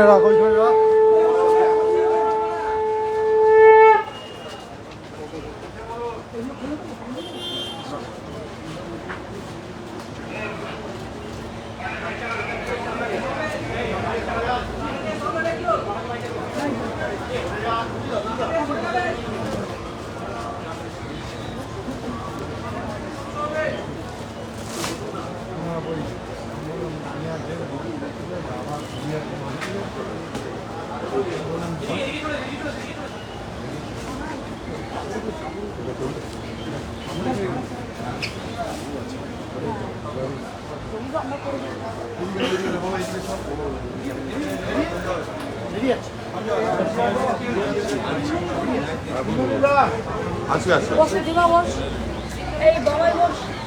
ওইখানে রাখ ওইখানে রাখ। Aç aç. Boş ver, boş. Ey, babayı boş.